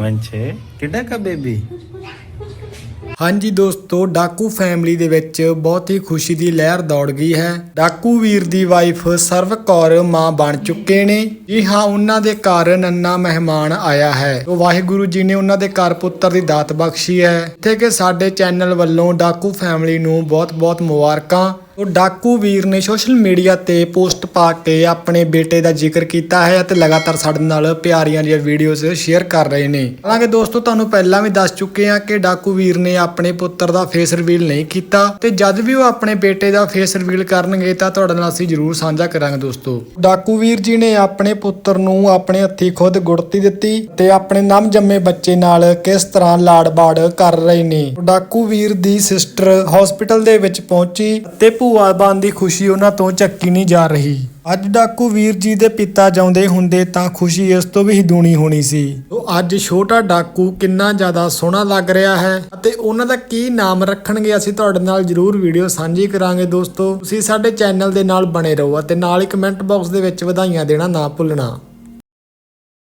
ਵੰਸ਼ੇ। ਕਿੱਡਾ ਕਾ ਬੇਬੀ? ਹਾਂਜੀ ਦੋਸਤੋ, ਡਾਕੂ ਫੈਮਿਲੀ ਦੇ ਵਿੱਚ ਬਹੁਤ ਹੀ ਖੁਸ਼ੀ ਦੀ ਲਹਿਰ ਦੌੜ ਗਈ ਹੈ। ਡਾਕੂ ਵੀਰ ਦੀ ਵਾਈਫ ਸਰਵ ਕੌਰ ਮਾਂ ਬਣ ਚੁੱਕੇ ਨੇ। ਜੀ ਹਾਂ, ਉਹਨਾਂ ਦੇ ਘਰ ਨੰਨਾ ਮਹਿਮਾਨ ਆਇਆ ਹੈ। ਤੋ ਵਾਹਿਗੁਰੂ ਜੀ ਨੇ ਉਹਨਾਂ ਦੇ ਘਰ ਪੁੱਤਰ ਦੀ ਦਾਤ ਬਖਸ਼ੀ ਹੈ। ਇੱਥੇ ਕਿ ਸਾਡੇ ਚੈਨਲ ਵੱਲੋਂ ਡਾਕੂ ਫੈਮਿਲੀ ਨੂੰ ਬਹੁਤ-ਬਹੁਤ ਮੁਬਾਰਕਾਂ। ਉਹ ਡਾਕੂ ਵੀਰ ਨੇ ਸੋਸ਼ਲ ਮੀਡੀਆ ਤੇ ਪੋਸਟ ਪਾ ਕੇ ਆਪਣੇ ਬੇਟੇ ਦਾ ਜ਼ਿਕਰ ਕੀਤਾ ਹੈ ਅਤੇ ਲਗਾਤਾਰ ਸਾਡੇ ਨਾਲ ਪਿਆਰੀਆਂ ਦੀਆਂ ਵੀਡੀਓਜ਼ ਸ਼ੇਅਰ ਕਰ ਰਹੇ ਨੇ। ਹਾਲਾਂਕਿ ਦੋਸਤੋ, ਤੁਹਾਨੂੰ ਪਹਿਲਾਂ ਵੀ ਦੱਸ ਚੁੱਕੇ ਹਾਂ ਕਿ ਡਾਕੂ ਵੀਰ ਨੇ ਆਪਣੇ ਪੁੱਤਰ ਦਾ ਫੇਸ ਰਿਵੀਲ ਨਹੀਂ ਕੀਤਾ ਤੇ ਜਦ ਵੀ ਉਹ ਆਪਣੇ ਬੇਟੇ ਦਾ ਫੇਸ ਰਿਵੀਲ ਕਰਨਗੇ ਤਾਂ ਤੁਹਾਡੇ ਨਾਲ ਅਸੀਂ ਜ਼ਰੂਰ ਸਾਂਝਾ ਕਰਾਂਗੇ ਦੋਸਤੋ। ਡਾਕੂ ਵੀਰ ਜੀ ਨੇ ਆਪਣੇ ਪੁੱਤਰ ਨੂੰ ਆਪਣੇ ਹੱਥੀ ਖੁਦ ਗੁੜਤੀ ਦਿੱਤੀ ਤੇ ਆਪਣੇ ਨਮ ਜੰਮੇ ਬੱਚੇ ਨਾਲ ਕਿਸ ਤਰ੍ਹਾਂ ਲਾੜ-ਬਾੜ ਕਰ ਰਹੇ ਨੇ। ਡਾਕੂ ਵੀਰ ਦੀ ਸਿਸਟਰ ਹਸਪੀਟਲ ਦੇ ਵਿੱਚ ਪਹੁੰਚੀ ਤੇ ਭੂਆ ਬਣ ਦੀ ਖੁਸ਼ੀ ਉਹਨਾਂ ਤੋਂ ਚੱਕੀ ਨਹੀਂ ਜਾ ਰਹੀ। ਅੱਜ ਡਾਕੂ ਵੀਰ ਜੀ ਦੇ ਪਿਤਾ ਜਾਉਂਦੇ ਹੁੰਦੇ ਤਾਂ ਖੁਸ਼ੀ ਇਸ ਤੋਂ ਵੀ ਦੂਣੀ ਹੋਣੀ ਸੀ। ਉਹ ਅੱਜ ਛੋਟਾ ਡਾਕੂ ਕਿੰਨਾ ਜ਼ਿਆਦਾ ਸੋਹਣਾ ਲੱਗ ਰਿਹਾ ਹੈ ਅਤੇ ਉਹਨਾਂ ਦਾ ਕੀ ਨਾਮ ਰੱਖਣਗੇ ਅਸੀਂ ਤੁਹਾਡੇ ਨਾਲ ਜਰੂਰ ਵੀਡੀਓ ਸਾਂਝੀ ਕਰਾਂਗੇ ਦੋਸਤੋ। ਤੁਸੀਂ ਸਾਡੇ ਚੈਨਲ ਦੇ ਨਾਲ ਬਣੇ ਰਹੋ ਅਤੇ ਨਾਲ ਹੀ ਕਮੈਂਟ ਬਾਕਸ ਦੇ ਵਿੱਚ ਵਧਾਈਆਂ ਦੇਣਾ ਨਾ ਭੁੱਲਣਾ।